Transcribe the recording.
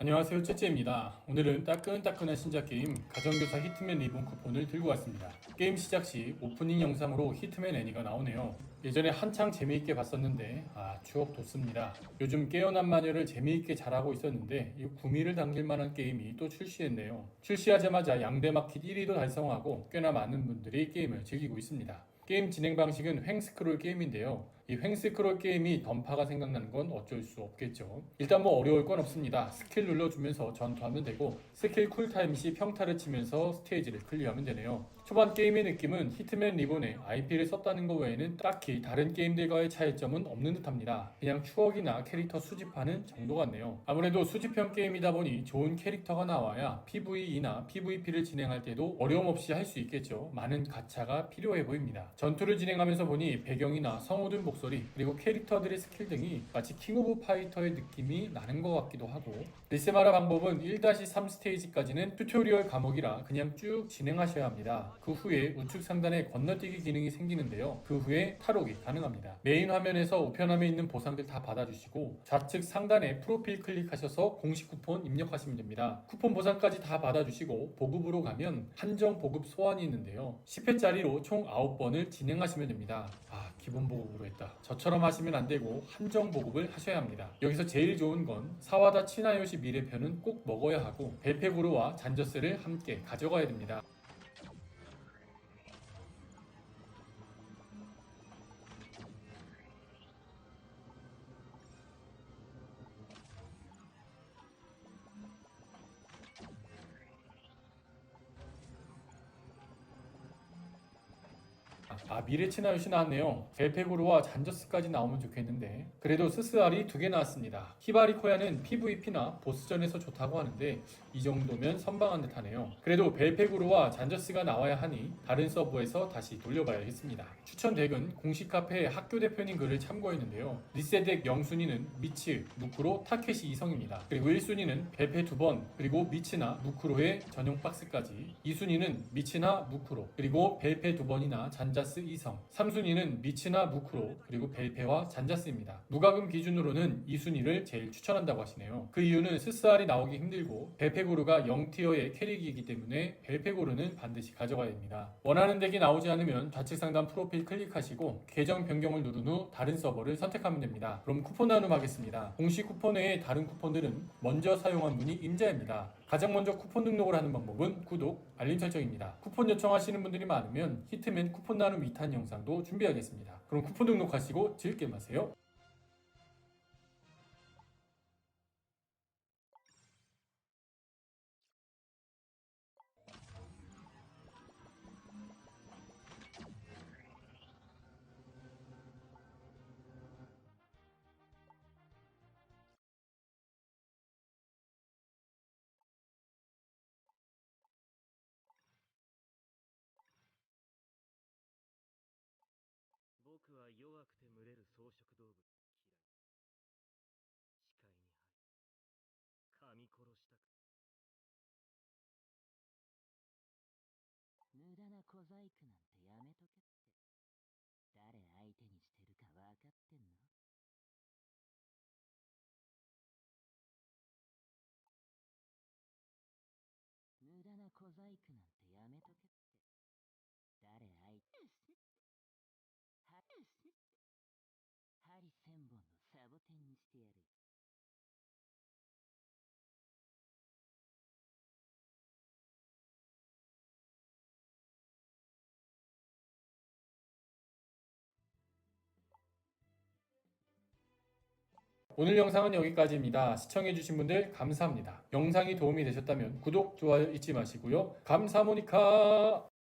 안녕하세요 째째입니다. 오늘은 따끈따끈한 신작 게임 가정교사 히트맨 리본 쿠폰을 들고 왔습니다. 게임 시작 시 오프닝 영상으로 히트맨 애니가 나오네요. 예전에 한창 재미있게 봤었는데 아 추억 돋습니다. 요즘 깨어난 마녀를 재미있게 잘하고 있었는데 이 구미를 당길 만한 게임이 또 출시했네요. 출시하자마자 양대 마켓 1위도 달성하고 꽤나 많은 분들이 게임을 즐기고 있습니다. 게임 진행 방식은 횡스크롤 게임인데요. 이 횡스크롤 게임이 던파가 생각나는 건 어쩔 수 없겠죠. 일단 뭐 어려울 건 없습니다. 스킬 눌러주면서 전투하면 되고 스킬 쿨타임 시 평타를 치면서 스테이지를 클리어하면 되네요. 초반 게임의 느낌은 히트맨 리본에 IP를 썼다는 것 외에는 딱히 다른 게임들과의 차이점은 없는 듯합니다. 그냥 추억이나 캐릭터 수집하는 정도 같네요. 아무래도 수집형 게임이다 보니 좋은 캐릭터가 나와야 PVE나 PVP를 진행할 때도 어려움 없이 할 수 있겠죠. 많은 가차가 필요해 보입니다. 전투를 진행하면서 보니 배경이나 성우들 목소리 그리고 캐릭터들의 스킬 등이 마치 킹 오브 파이터의 느낌이 나는 것 같기도 하고 리세마라 방법은 1-3 스테이지까지는 튜토리얼 과목이라 그냥 쭉 진행하셔야 합니다. 그 후에 우측 상단에 건너뛰기 기능이 생기는데요. 그 후에 탈옥이 가능합니다. 메인 화면에서 우편함에 있는 보상들 다 받아주시고 좌측 상단에 프로필 클릭하셔서 공식 쿠폰 입력하시면 됩니다. 쿠폰 보상까지 다 받아주시고 보급으로 가면 한정 보급 소환이 있는데요. 10회짜리로 총 9번을 진행하시면 됩니다. 아 기본 보급으로 했다. 저처럼 하시면 안 되고 한정 보급을 하셔야 합니다. 여기서 제일 좋은 건 사와다 치나요시 미래편은 꼭 먹어야 하고 벨페구르와 잔저스를 함께 가져가야 됩니다. 아 미래 치나요시 나왔네요. 벨페구르와 잔저스까지 나오면 좋겠는데 그래도 스스알이 두 개 나왔습니다. 히바리 코야는 PVP나 보스전에서 좋다고 하는데 이 정도면 선방한 듯하네요. 그래도 벨페구르와 잔저스가 나와야 하니 다른 서버에서 다시 돌려봐야겠습니다. 추천 덱은 공식 카페 학교 대표님 글을 참고했는데요. 리세덱 0순위는 미츠, 무쿠로, 타케시 이성입니다. 그리고 1순위는 벨페 두 번, 그리고 미츠나 무쿠로의 전용 박스까지 2순위는 미츠나 무쿠로, 그리고 벨페 두 번이나 잔 자스 이성 3순위는 미츠나 무쿠로, 그리고 벨페와 잔자스입니다. 무과금 기준으로는 2순위를 제일 추천한다고 하시네요. 그 이유는 스스알이 나오기 힘들고 벨페고르가 0티어의 캐릭이기 때문에 벨페고르는 반드시 가져가야 됩니다. 원하는 덱이 나오지 않으면 좌측 상단 프로필 클릭하시고 계정 변경을 누른 후 다른 서버를 선택하면 됩니다. 그럼 쿠폰 나눔하겠습니다. 공식 쿠폰 외에 다른 쿠폰들은 먼저 사용한 분이 임자입니다. 가장 먼저 쿠폰 등록을 하는 방법은 구독, 알림 설정입니다. 쿠폰 요청하시는 분들이 많으면 히트맨 쿠폰 나눔 2탄 영상도 준비하겠습니다. 그럼 쿠폰 등록하시고 즐겁게 마세요.「 は弱くて群れる草食動物嫌い」「視界に入り噛み殺したく無駄な小細工なんてやめとけって。誰相手にしてるか分かってんの？無駄な小細工なんてやめ pensieri 오늘 영상은 여기까지입니다. 시청해주신 분들 감사합니다. 영상이 도움이 되셨다면 구독, 좋아요 잊지 마시고요. 감사모니카!